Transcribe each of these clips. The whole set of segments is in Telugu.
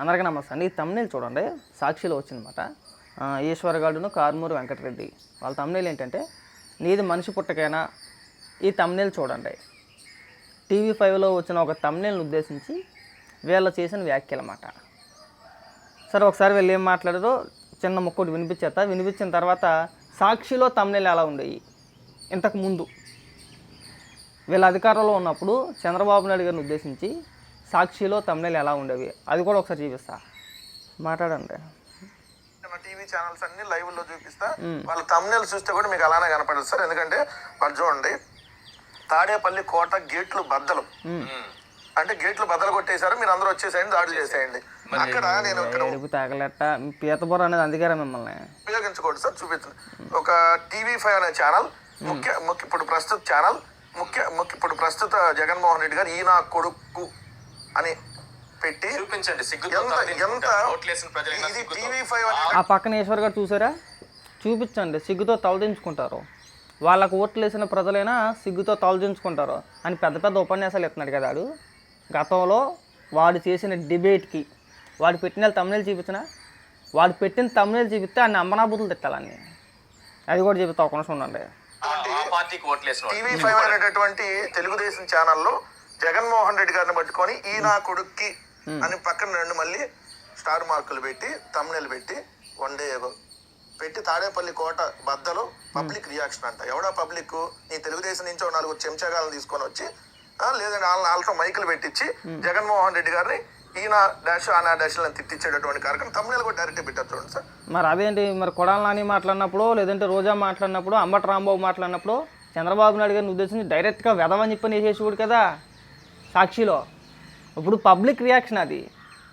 అందరికీ నమస్తే ఈ తమ్నేల్ చూడండి సాక్షిలో వచ్చిందన్నమాట. ఈశ్వరగాడును కార్మూరు వెంకటరెడ్డి. వాళ్ళ తమ్నేల్ ఏంటంటే నీది మనిషి పుట్టకైనా ఈ తమ్నేల్ చూడండి. టీవీ ఫైవ్లో వచ్చిన ఒక తమ్నేల్ని ఉద్దేశించి వీళ్ళు చేసిన వ్యాఖ్యలు అన్నమాట. సరే ఒకసారి వీళ్ళు ఏం మాట్లాడారో చిన్న ముక్కటి వినిపించేత వినిపించిన తర్వాత సాక్షిలో తమ్నేలు ఎలా ఉండేవి ఇంతకు ముందు. వీళ్ళ అధికారంలో ఉన్నప్పుడు చంద్రబాబు నాయుడు గారిని ఉద్దేశించి సాక్షిలో తమ్నేలు ఎలా ఉండేవి? అది కూడా ఒకసారి చూపిస్తా. మాట్లాడండి. టీవీ ఛానల్స్ అన్ని లైవ్లో చూపిస్తా. వాళ్ళ తమ్నేలు చూస్తే కూడా మీకు అలానే కనపడదు సార్. ఎందుకంటే వాళ్ళు చూడండి తాడేపల్లి కోట గేట్లు బద్దలు. అంటే గేట్లు బద్దలు కొట్టేశారు మీరు అందరూ వచ్చేసేయండి దాడులు చేసేయండి. అక్కడ నేను ఎడుపు తాగలెట్ట. పీతబుర్ర అనేది అందుకేరా మిమ్మల్ని. ఉపయోగించకూడదు సార్ చూపించండి ఒక టీవీ ఫైవ్ అనే ఛానల్ ముఖ్య ముఖ్య ఇప్పుడు ప్రస్తుత ఛానల్ ముఖ్య ముఖ్య ఇప్పుడు ప్రస్తుత జగన్మోహన్ రెడ్డి గారు ఈ నా కొడుకు అని పెట్టి చూపించండి ఎంత ఎంత ఇది. టీవీ ఫైవ్ ఆ పక్కన ఈశ్వర్ గారు చూసారా? చూపించండి సిగ్గుతో తలదించుకుంటారు. వాళ్ళకు ఓట్లు వేసిన ప్రజలైనా సిగ్గుతో తలదించుకుంటారు అని పెద్ద పెద్ద ఉపన్యాసాలు ఇస్తున్నాడు కదా వాడు గతంలో వాడు చేసిన డిబేట్కి వాడు పెట్టిన తమిళ చూపించిన వాడు పెట్టిన తమిళ చూపిస్తే అన్ని అంబనాబుతులు తిట్టాలని. అది కూడా చెబుతా ఒక నిమిషం ఉండండి ఆ ఆ. టీవీ ఫైవ్ అనేటటువంటి తెలుగుదేశం ఛానల్లో జగన్మోహన్ రెడ్డి గారిని పట్టుకొని ఈ నా కొడుక్కి అని పక్కన రెండు మళ్ళీ స్టార్ మార్కులు పెట్టి తమ్నెల్ పెట్టి వన్ డే పెట్టి తాడేపల్లి కోట బద్దలు పబ్లిక్ రియాక్షన్ అంట. ఎవడా పబ్లిక్ ఈ తెలుగుదేశం నుంచి నాలుగు చెంచగాలను తీసుకొని వచ్చి లేదంటే వాళ్ళ వాళ్ళతో మైకులు పెట్టించి జగన్మోహన్ రెడ్డి గారిని ఈయన డాష్ ఆనా డాష్ అని తిట్టించేటటువంటి కార్యక్రమం తమ్నెల్ కూడా డైరెక్ట్ పెట్టారు చూడండి సార్. మరి అదేంటి మరి కొడాల నాని మాట్లాడినప్పుడు లేదంటే రోజా మాట్లాడినప్పుడు అంబటి రాంబాబు మాట్లాడినప్పుడు చంద్రబాబు నాయుడు గారిని ఉద్దేశించి డైరెక్ట్గా వెదవని చెప్పని వేసేసేవాడు కదా. సాక్షిలో. ఇప్పుడు పబ్లిక్ రియాక్షన్ అది.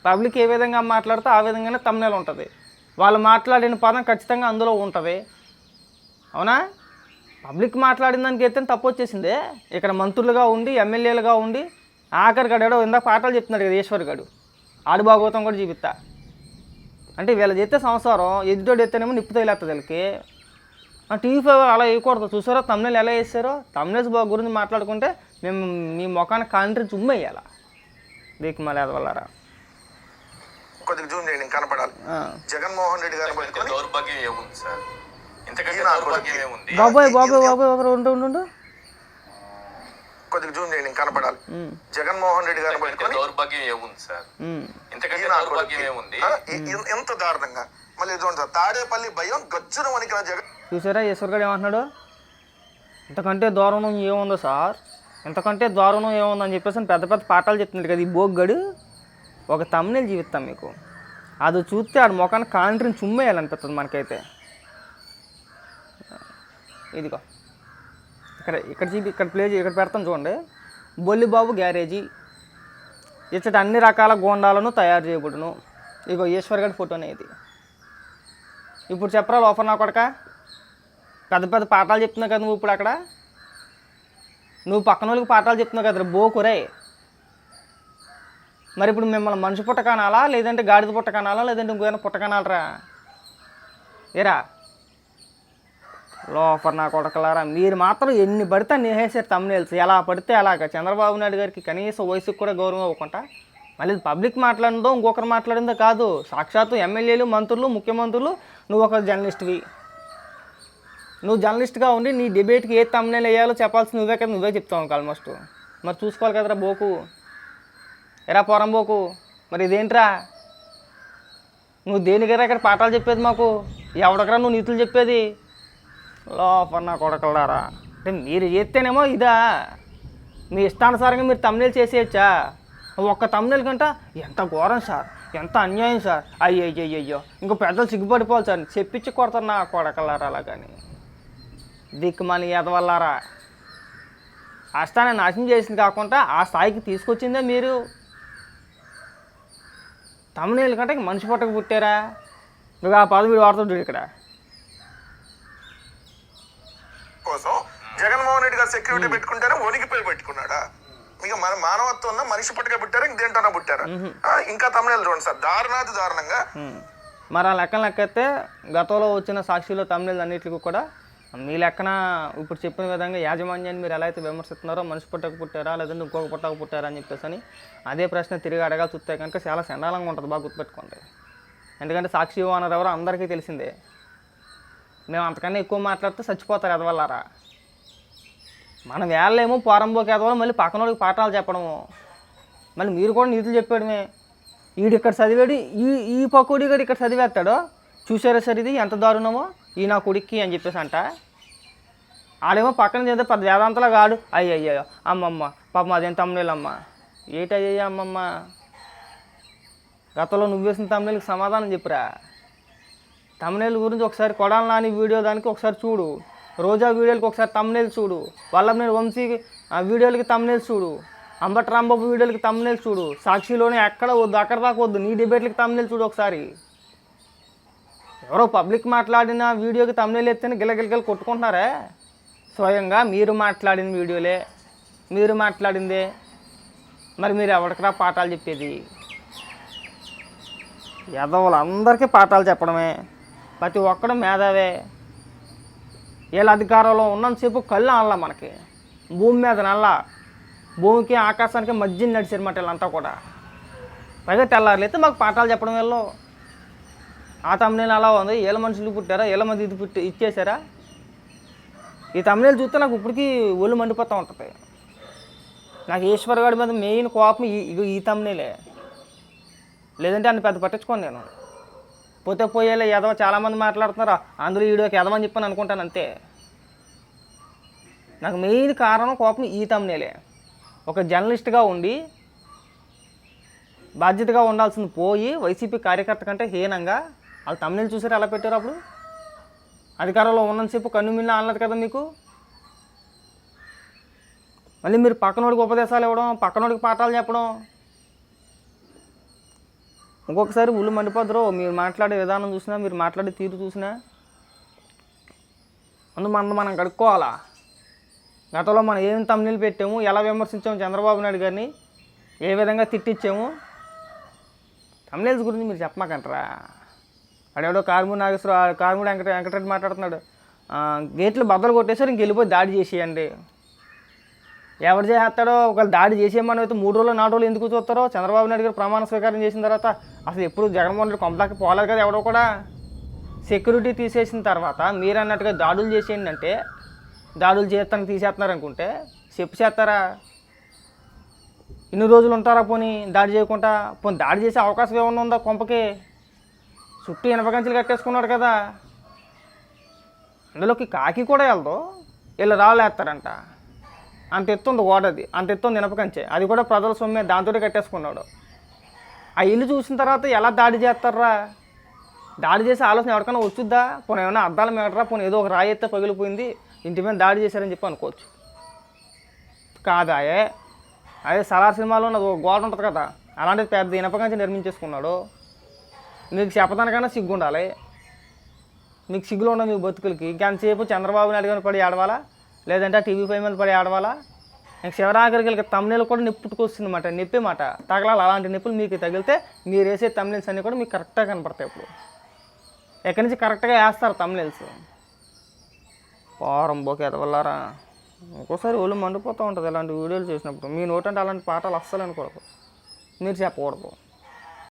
పబ్లిక్ ఏ విధంగా మాట్లాడితే ఆ విధంగానే తమ్నేలు ఉంటుంది. వాళ్ళు మాట్లాడిన పదం ఖచ్చితంగా అందులో ఉంటుంది. అవునా? పబ్లిక్ మాట్లాడిన దానికి అయితే తప్పు వచ్చేసిందే. ఇక్కడ మంత్రులుగా ఉండి ఎమ్మెల్యేలుగా ఉండి ఆఖరి గడేడో ఇందాక పాటలు చెప్తున్నాడు కదా ఈశ్వర్ గడు. ఆడు భాగవతం కూడా చూపిస్తా. అంటే వీళ్ళ చేస్తే సంసారం ఎదుటోడు ఎత్తేనేమో నిప్పు తగిలేస్తుంది వీళ్ళకి. టీవీ ఫైవ్ అలా వేయకూడదు. చూసారో తమ్నేలు ఎలా వేసారో? తమ్నేల్స్ గురించి మాట్లాడుకుంటే మేము మీ ముఖాన్ని కాంట్రీ చుమ్మేయాల దీనికి మళ్ళీ అదవల్లారా కొద్దిగా జూమ్ చేయండి కనపడాలి. జగన్మోహన్ రెడ్డి పట్టుకొని దౌర్భాగ్యం ఏముంది సార్? ఇంతకంటే ఈ నా దౌర్భాగ్యం ఏముంది? బాబాయ్ బాబాయ్ బాబాయ్ ఒకరు ఉండు ఉండు, ఉండు. కొద్దిగా జూమ్ చేయండి కనపడాలి. జగన్మోహన్ రెడ్డి పట్టుకొని దౌర్భాగ్యం ఏముంది సార్. ఇంతకంటే దౌర్భాగ్యం. ఏముంది? ఎంత దారుణంగా. మళ్ళీ చూడండి సార్ తాడేపల్లి భయం గజ్జున వణికిన జగన్. చూసారా ఈశ్వర్ గారు ఏమంటున్నాడు? ఇంతకంటే దారుణం ఏముందో సార్? ఎంతకంటే దారుణం ఏముందని చెప్పేసి పెద్ద పెద్ద పాఠాలు చెప్తున్నాడు కదా ఈ బోగ్గడు. ఒక తమ్నేలు జీవిస్తాం మీకు. అది చూస్తే ఆడు ముఖాన్ని కాంట్రీని చుమ్మేయాలనిపిస్తుంది మనకైతే. ఇదిగో. ఇక్కడ ఇక్కడ చూపి ఇక్కడ ప్లే ఇక్కడ పెడతాం చూడండి. బొల్లిబాబు గ్యారేజీ. ఇచ్చట అన్ని రకాల గోండాలను తయారు చేయబడును. ఇగో ఈశ్వర్ గడి ఫోటోనే ఇది. ఇప్పుడు చెప్పరా లోపల నా కొడక? పెద్ద పెద్ద పాఠాలు చెప్తున్నావు కదా నువ్వు ఇప్పుడు అక్కడ? నువ్వు పక్కన వాళ్ళకి పాఠాలు చెప్తున్నావు కదా బోకురే మరి ఇప్పుడు మిమ్మల్ని మనిషి పుట్టకనాలా లేదంటే గాడిద పుట్టకనాలా లేదంటే ఇంకేమైనా పుట్టకనాలరా ఏరా? లోపల నా కొడకలారా మీరు మాత్రం ఎన్ని పడితే అన్ని తమ్నేల్స్ ఎలా పడితే అలాగ. చంద్రబాబు నాయుడు గారికి కనీసం వయసుకు కూడా గౌరవం ఇవ్వకుండా మళ్ళీ పబ్లిక్ మాట్లాడిందో ఇంకొకరు మాట్లాడిందో కాదు. సాక్షాత్తు ఎమ్మెల్యేలు మంత్రులు ముఖ్యమంత్రులు నువ్వు ఒక జర్నలిస్ట్వి. నువ్వు జర్నలిస్ట్గా ఉండి నీ డిబేట్కి ఏ తమ్నేలు వేయాలో చెప్పాల్సి నువ్వే కదా నువ్వే చెప్తావు ఆల్మోస్ట్ మరి చూసుకోవాలి కదరా బోకు. ఎరా పొరం బోకు. మరి ఇదేంట్రా? నువ్వు దేనికరా ఇక్కడ పాఠాలు చెప్పేది మాకు? ఎవడకరా నువ్వు నీతులు చెప్పేది? లోపల నా కొడకలారా అంటే మీరు చేస్తేనేమో ఇదా? మీ ఇష్టానుసారంగా మీరు తమ్నేలు చేసేయచ్చా? ఒక్క తమ్నేల్ కంట ఎంత ఘోరం సార్ ఎంత అన్యాయం సార్. అయ్యో అయ్యో అయ్యో ఇంకో పెద్దలు సిగ్గుపడిపోవాలి సార్. చెప్పించి కొడతారు నా కొడకలారా అలా కానీ. దిక్కుమని ఎదవల్లారా అష్టాన్ని నాశనం చేసింది కాకుండా ఆ స్థాయికి తీసుకొచ్చిందే మీరు. తమ్నేల్ కంటే ఇంక మనిషి పుట్టక పుట్టారా? నువ్వు ఆ పదవి వాడుతుంటాడు ఇక్కడ. కోసం జగన్మోహన్ రెడ్డి గారు సెక్యూరిటీ పెట్టుకుంటారా? వణికిపోయి పెట్టుకున్నాడా? ఇక మన మానవత్వం మనిషి పట్టుక పుట్టారా? ఇంక దేంటోనా పుట్టారా ఇంకా తమిళ చూడండి సార్ దారుణాది దారుణంగా. మరి ఆ లెక్కలు లెక్కెత్తే గతంలో వచ్చిన సాక్షిలో తమిళ అన్నిటికీ కూడా మీ లెక్కన ఇప్పుడు చెప్పిన విధంగా యాజమాన్యాన్ని మీరు ఎలా అయితే విమర్శిస్తున్నారో మనిషి పుట్టక పుట్టారా లేదంటే ఇంకొక పుట్టక పుట్టారా అని చెప్పేసి అని అదే ప్రశ్న తిరిగి అడగాల్సి వస్తే కనుక చాలా చండాలంగా ఉంటుంది బాగా గుర్తుపెట్టుకోండి. ఎందుకంటే సాక్షి ఓనర్ ఎవరో అందరికీ తెలిసిందే. మేము అంతకన్నా ఎక్కువ మాట్లాడితే చచ్చిపోతారు ఎదవల్లారా? మనం వేళ్ళేమో పోరంబోకి ఎదవాలి మళ్ళీ పక్కనోడికి పాఠాలు చెప్పడము. మళ్ళీ మీరు కూడా నీతులు చెప్పాడమే ఈడు ఇక్కడ చదివాడు ఈ ఈ పకోడి గారు ఇక్కడ చదివేస్తాడో? చూసారా సార్ ఇది? ఎంత దారుణమో? ఈ నా కొడుక్కి అని చెప్పేసి అంట ఆడేమో పక్కన చేస్తే పెద్ద వేదాంతలా కాడు. అయ్యయ్యో అమ్మమ్మ పాపం అదేం తమ్ముళ్ళమ్మ ఏటయ్యా అమ్మమ్మ? గతంలో నువ్వు వేసిన తమ్ముళ్ళకి సమాధానం చెప్పురా. తమ్ముళ్ళ గురించి ఒకసారి కొడాలి నాని వీడియో దానికి ఒకసారి చూడు. రోజా వీడియోలకి ఒకసారి తమ్నేల్ చూడు. వల్లభనేని వంశీ వీడియోలకి తమ్నేల్ చూడు. అంబట్ రాంబాబు వీడియోలకి తమ్నేల్ చూడు. సాక్షిలోనే ఎక్కడ వద్దు అక్కడ దాకా వద్దు. నీ డిబేట్లకి తమ్నేల్ చూడు ఒకసారి. ఎవరో పబ్లిక్ మాట్లాడిన వీడియోకి తమ్నేల్ ఎత్తేనే గిలగిలగిల కొట్టుకుంటున్నారే? స్వయంగా మీరు మాట్లాడిన వీడియోలే మీరు మాట్లాడిందే. మరి మీరు ఎవరికరా పాఠాలు చెప్పేది? ఎదవులందరికీ పాఠాలు చెప్పడమే. ప్రతి ఒక్కడు మేధావే. వీళ్ళ అధికారంలో ఉన్నంతసేపు కళ్ళు అనలా మనకి. భూమి మీద నల్ల. భూమికి ఆకాశానికి మధ్య నడిచారు మాట వీళ్ళంతా కూడా. పైగా తెల్లారులైతే మాకు పాఠాలు చెప్పడం వీళ్ళు. ఆ తమ్నేలు అలా ఉంది. ఏళ్ళ మనుషులు పుట్టారా? ఏళ్ళ మంది ఇది పుట్టి ఇచ్చేసారా ఈ తమ్నేలు చూస్తే నాకు ఇప్పటికీ ఒళ్ళు మండిపోతూ ఉంటుంది. నాకు ఈశ్వర్ గారి మీద మెయిన్ కోపం ఈ ఇగో ఈ తమ్నేలే లేదంటే అన్ని పెద్ద పట్టించుకోను నేను. పోతే పోయేలే ఎదవ చాలామంది మాట్లాడుతున్నారు. అందులో వీడియోకి ఎదవని చెప్పని అనుకుంటాను అంతే. నాకు మెయిన్ కారణం కోపం ఈ తమ్నేలే ఒక జర్నలిస్ట్గా ఉండి బాధ్యతగా ఉండాల్సింది పోయి వైసీపీ కార్యకర్త కంటే హీనంగా వాళ్ళు తమిళ చూసారు ఎలా పెట్టారు అప్పుడు? అధికారంలో ఉన్నంతసేపు కన్ను మిన్న అనలేదు కదా మీకు? మళ్ళీ మీరు పక్కనోడికి ఉపదేశాలు ఇవ్వడం పక్కనోడికి పాఠాలు చెప్పడం. ఇంకొకసారి ఉళ్ళు మండిపోద్దరు మీరు మాట్లాడే విధానం చూసినా మీరు మాట్లాడే తీరు చూసినా. ముందు మనం మనం కడుక్కోవాలా? గతంలో మనం ఏం తమ్ముళ్ళు పెట్టాము ఎలా విమర్శించాము చంద్రబాబు నాయుడు గారిని ఏ విధంగా తిట్టించాము? తమిళస్ గురించి మీరు చెప్పమాకంటారా? అడేవాడో కార్మూడి నాగేశ్వర కార్మూడి వెంకట వెంకటరెడ్డి మాట్లాడుతున్నాడు. గేట్లు బద్దలు కొట్టేసారు ఇంక వెళ్ళిపోయి దాడి చేసేయండి. ఎవరు చేస్తాడో ఒకవేళ దాడి చేసేయమని అయితే మూడు రోజులు నాలుగు రోజులు ఎందుకు చూస్తారో? చంద్రబాబు నాయుడు గారు ప్రమాణ స్వీకారం చేసిన తర్వాత అసలు ఎప్పుడు జగన్మోహన్ రెడ్డి కొంపదాకా పోలేదు కదా ఎవడో కూడా? సెక్యూరిటీ తీసేసిన తర్వాత మీరు అన్నట్టుగా దాడులు చేసేయండి అంటే దాడులు చేస్తాను తీసేస్తున్నారు అనుకుంటే చెప్పు చేస్తారా? ఇన్ని రోజులు ఉంటారా పోనీ దాడి చేయకుండా? పోనీ దాడి చేసే అవకాశం ఏమన్నా ఉందా కొంపకి? చుట్టూ ఇనపకంచెలు కట్టేసుకున్నాడు కదా. అందులోకి కాకి కూడా వెళ్దు. వీళ్ళు రాళ్ళేస్తారంట అంత ఎత్తుంది ఓడది అంత ఎత్తుంది ఇనపకంచె అది కూడా ప్రజల సొమ్మే. దాంతో కట్టేసుకున్నాడు. ఆ ఇల్లు చూసిన తర్వాత ఎలా దాడి చేస్తారా? దాడి చేసే ఆలోచన ఎవరికైనా వచ్చుద్దా? పోనీ ఏమైనా అద్దాల మేడరా? పోనీ ఏదో ఒక రాయి ఎత్తే పగిలిపోయింది. ఇంటి మీద దాడి చేశారని చెప్పి అనుకోవచ్చు. కాదాయే అదే సలార్ సినిమాలో ఉన్నది ఒక గోడ ఉంటుంది కదా. అలాంటిది పెద్ద ఇనపకంచి నిర్మించేసుకున్నాడు. మీకు చెప్పదానికైనా సిగ్గు ఉండాలి మీకు సిగ్గులు ఉండవు మీ బతుకులకి ఇంకెంతసేపు చంద్రబాబు నాయుడు గారిని పడి ఆడవాలా లేదంటే టీవీ ఫైవ్ మీద పడి ఆడవాలా ఇంక శివరాఖరికి తమ్నేలు కూడా నిప్పుట్టుకొస్తుంది మాట నొప్పి మాట. తగలాలి అలాంటి నొప్పులు మీకు తగిలితే మీరు వేసే తమ్నేల్స్ అన్నీ కూడా మీకు కరెక్ట్గా కనపడతాయి ఇప్పుడు. ఎక్కడి నుంచి కరెక్ట్గా వేస్తారు తమ్నేల్స్ పారం బోకే ఎదవల్లారా? ఒక్కోసారి ఒళ్ళు మండిపోతూ ఉంటుంది ఇలాంటి వీడియోలు చేసినప్పుడు. మీ నోటంటే అలాంటి పాటలు అస్సలు అనకూడదు మీరు చెప్పకూడదు.